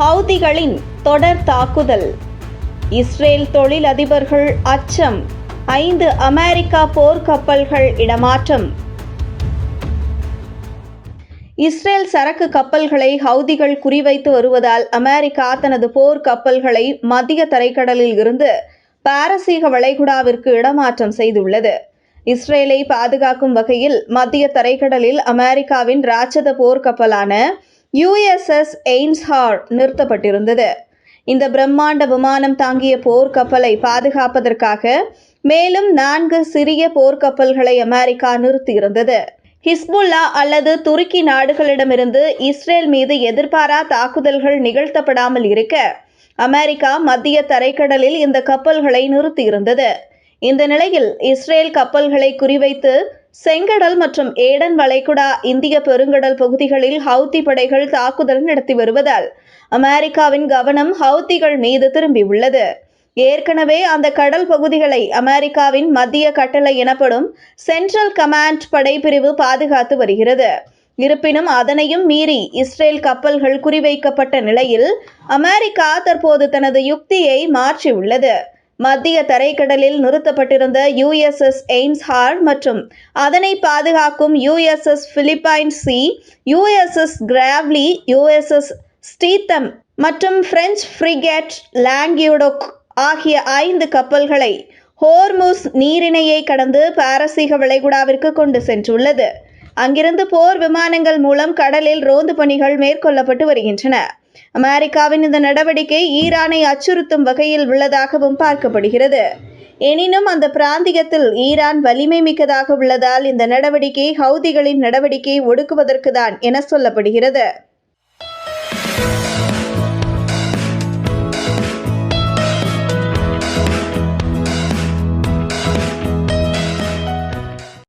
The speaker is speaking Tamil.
ஹவுதிகளின் தொடர் தாக்குதல். இஸ்ரேல் தொழிலதிபர்கள் அச்சம். ஐந்து அமெரிக்கா போர்க்கப்பல்கள் இடமாற்றம். இஸ்ரேல் சரக்கு கப்பல்களை ஹவுதிகள் குறிவைத்து வருவதால் அமெரிக்கா தனது போர் கப்பல்களை மத்திய தரைக்கடலில் இருந்து பாரசீக வளைகுடாவிற்கு இடமாற்றம் செய்துள்ளது. இஸ்ரேலை பாதுகாக்கும் வகையில் மத்திய தரைக்கடலில் அமெரிக்காவின் ராட்சத போர்க்கப்பலான யுஎஸ்எஸ் எய்ம்ஸ்ஹார் நிறுத்தப்பட்டிருந்தது. இந்த பிரம்மாண்ட விமானம் தாங்கிய போர்க்கப்பலை பாதுகாப்பதற்காக மேலும் நான்கு சிறிய போர்க்கப்பல்களை அமெரிக்கா நிறுத்தியிருந்தது. ஹிஸ்புல்லா அல்லது துருக்கி நாடுகளிடமிருந்து இஸ்ரேல் மீது எதிர்பாரா தாக்குதல்கள் நிகழ்த்தப்படாமல் இருக்க அமெரிக்கா மத்திய தரைக்கடலில் இந்த கப்பல்களை நிறுத்தியிருந்தது. இந்த நிலையில் இஸ்ரேல் கப்பல்களை குறிவைத்து செங்கடல் மற்றும் ஏடன் வளைகுடா இந்திய பெருங்கடல் பகுதிகளில் ஹவுத்தி படைகள் தாக்குதல் நடத்தி வருவதால் அமெரிக்காவின் கவனம் ஹவுத்திகள் மீது திரும்பியுள்ளது ஏற்கனவே அந்த கடல் பகுதிகளை அமெரிக்காவின் மத்திய கட்டளை எனப்படும் சென்ட்ரல் கமாண்ட் படைப்பிரிவு பாதுகாத்து வருகிறது. இருப்பினும் அதனையும் மீறி இஸ்ரேல் கப்பல்கள் குறிவைக்கப்பட்ட நிலையில் அமெரிக்கா தற்போது தனது யுக்தியை மாற்றியுள்ளது. மத்திய தரைக்கடலில் நிறுத்தப்பட்டிருந்த யுஎஸ்எஸ் எய்ம்ஸ் ஹார் மற்றும் அதனை பாதுகாக்கும் USS Philippine Sea USS Crawley USS Stethem மற்றும் பிரெஞ்சு ஃப்ரிகேட் லாங்கியூடோக் ஆகிய ஐந்து கப்பல்களை ஹோர்முஸ் நீரிணையை கடந்து பாரசீக வளைகுடாவிற்கு கொண்டு சென்றுள்ளது. அங்கிருந்து போர் விமானங்கள் மூலம் கடலில் ரோந்து பணிகள் மேற்கொள்ளப்பட்டு வருகின்றன. அமெரிக்காவின் இந்த நடவடிக்கை ஈரானை அச்சுறுத்தும் வகையில் உள்ளதாகவும் பார்க்கப்படுகிறது. எனினும் அந்த பிராந்தியத்தில் ஈரான் வலிமை மிக்கதாக உள்ளதால் இந்த நடவடிக்கை ஹவுதிகளின் நடவடிக்கையை ஒடுக்குவதற்குதான் என சொல்லப்படுகிறது.